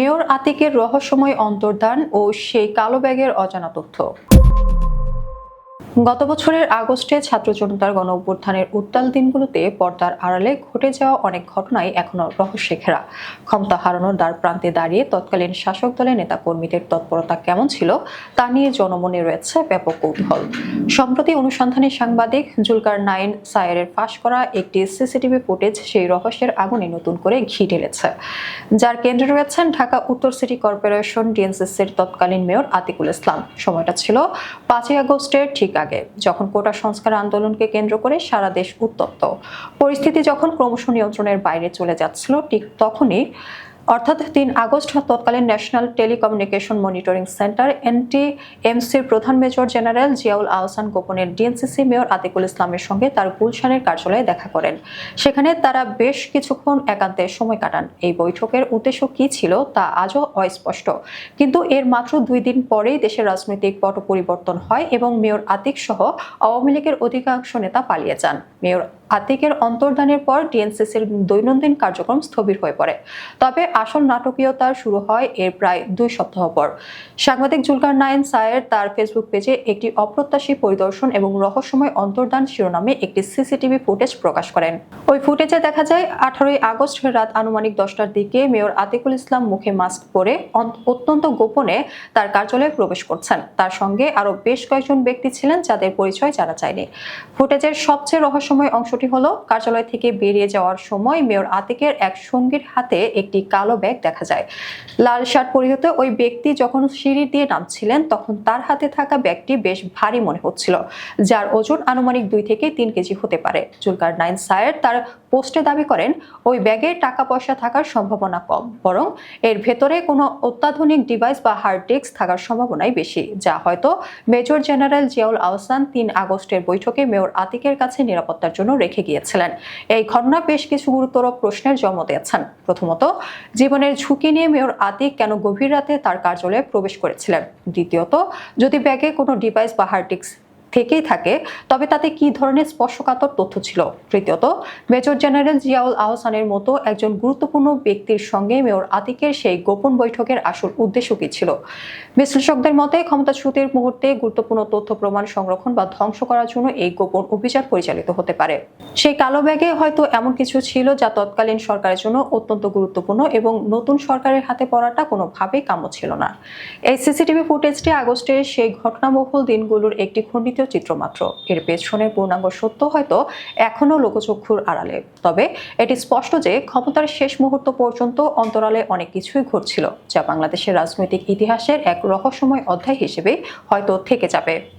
Mayor আতিকের রহস্যময় অন্তর্ধান ও সেই কালো ব্যাগের অজানা তথ্য। গত বছরের আগস্টে ছাত্র জনতার গণ অভ্যুত্থানের উত্তাল দিনগুলোতে পর্দার আড়ালে ঘটে যাওয়া অনেক ঘটনাই এখনও রহস্যে ঘেরা ক্ষমতা হারানোর দ্বার প্রান্তে দাঁড়িয়ে তৎকালীন শাসক দলের নেতাকর্মীদের তৎপরতা কেমন ছিল, তা নিয়ে জনমনে রয়েছে ব্যাপক কৌতূহল। সম্প্রতি অনুসন্ধানী সাংবাদিক জুলকার নাইন সায়েরের ফাঁস করা একটি সিসিটিভি ফুটেজ সেই রহস্যের আগুনে নতুন করে ঘি ঢেলেছে। যার কেন্দ্রে রয়েছেন ঢাকা উত্তর সিটি কর্পোরেশন ডিএনসিসির তৎকালীন মেয়র আতিকুল ইসলাম। সময়টা ছিল পাঁচই আগস্টের ঠিক আগে যখন কোটা সংস্কার আন্দোলনকে কেন্দ্র করে সারা দেশ উত্তপ্ত। পরিস্থিতি যখন ক্রমশ নিয়ন্ত্রণের বাইরে চলে যাচ্ছিল, ঠিক তখনই অর্থাৎ তিন আগস্ট তৎকালীন national telecommunication monitoring centre N T এমসির প্রধান মেজর জেনারেল জিয়াউল আহসান গোপনের ডিএনসিসি মেয়র আতিকুল ইসলামের সঙ্গে তার গুলশানের কার্যালয়ে দেখা করেন। সেখানে তারা বেশ কিছুক্ষণ একান্তে সময় কাটান। এই বৈঠকের উদ্দেশ্য কি ছিল তা আজও অস্পষ্ট। কিন্তু এর মাত্র দুই দিন পরেই দেশের রাজনৈতিক পট পরিবর্তন হয় এবং মেয়র আতিক সহ আওয়ামী লীগের অধিকাংশ নেতা পালিয়ে যান। মেয়র আতিকের অন্তর্ধানের পর ডিএনসিসির দৈনন্দিন কার্যক্রম স্থবির হয়ে পড়ে। তবে আসল নাটকীয়তা শুরু হয় এর প্রায় দুই সপ্তাহ পর। সাংবাদিক জুলকার নাইন সায়ের তার ফেসবুক পেজে একটি অপ্রত্যাশী পরিদর্শন এবং রহস্যময় অন্তর্ধান শিরোনামে একটি সিসিটিভি ফুটেজ প্রকাশ করেন। ওই ফুটেজে দেখা যায়, আঠারোই আগস্ট রাত আনুমানিক দশটার দিকে মেয়র আতিকুল ইসলাম মুখে মাস্ক পরে অত্যন্ত গোপনে তার কার্যালয়ে প্রবেশ করছেন। তার সঙ্গে আরও বেশ কয়েকজন ব্যক্তি ছিলেন যাদের পরিচয় জানা যায়নি। ফুটেজের সবচেয়ে রহস্যময় অংশটি হলো, কার্যালয় থেকে বেরিয়ে যাওয়ার সময় মেয়র আতিকের এক সঙ্গীর হাতে একটি কালো ব্যাগ দেখা যায়। লাল শার্ট পরিহিত ওই ব্যক্তি যখন সিঁড়ি দিয়ে নামছিলেন, তখন তার হাতে থাকা ব্যাগটি বেশ ভারী মনে হচ্ছিল, যার ওজন আনুমানিক দুই থেকে তিন কেজি হতে পারে। জুলকার নাইন সায়ের তার পোস্টে দাবি করেন, ওই ব্যাগে টাকা পয়সা থাকার সম্ভাবনা কম, বরং এর ভেতরে কোনো অত্যাধুনিক ডিভাইস বা হার্ড ডিস্ক থাকার সম্ভাবনাই বেশি। যা হয়তো মেজর জেনারেল জিয়াউল আহসান তিন আগস্টের বৈঠকে মেয়র আতিকের কাছে নিরাপত্তার জন্য রেখে গিয়েছিলেন। এই ঘটনা বেশ কিছু গুরুতর প্রশ্নের জন্ম দিয়েছেন। প্রথমত, জীবনের ঝুঁকি নিয়ে মেয়র আতিক কেন গভীর রাতে তার কার্যালয়ে প্রবেশ করেছিলেন? দ্বিতীয়ত, যদি ব্যাগে কোনো ডিভাইস বা হার্ড ডিস্ক থেকেই থাকে। তবে তাতে কি ধরনের স্পর্শকাতর তথ্য ছিল? তৃতীয়ত, মেজর জেনারেল জিয়াউল আহসানের মতো একজন গুরুত্বপূর্ণ ব্যক্তির সঙ্গে মেয়র আতিকের সেই গোপন বৈঠকের আসল উদ্দেশ্য কি ছিল? বিশ্লেষকদের মতে, ক্ষমতাচ্যুতির মুহূর্তে গুরুত্বপূর্ণ তথ্য প্রমাণ সংরক্ষণ বা ধ্বংস করার জন্য এই গোপন অভিযান পরিচালিত হতে পারে। সেই কালো ব্যাগে হয়তো এমন কিছু ছিল যা তৎকালীন সরকারের জন্য অত্যন্ত গুরুত্বপূর্ণ এবং নতুন সরকারের হাতে পড়াটা কোনোভাবেই কাম্য ছিল না। এই সিসিটিভি ফুটেজটি আগস্টের সেই ঘটনাবহুল দিনগুলোর একটি খণ্ডিত চিত্র মাত্র। এর পেছনের পূর্ণাঙ্গ সত্য হয়তো এখনও লোকচক্ষুর আড়ালে। তবে এটি স্পষ্ট যে ক্ষমতার শেষ মুহূর্ত পর্যন্ত অন্তরালে অনেক কিছুই ঘটছিল, যা বাংলাদেশের রাজনৈতিক ইতিহাসের এক রহস্যময় অধ্যায় হিসেবে হয়তো থেকে যাবে।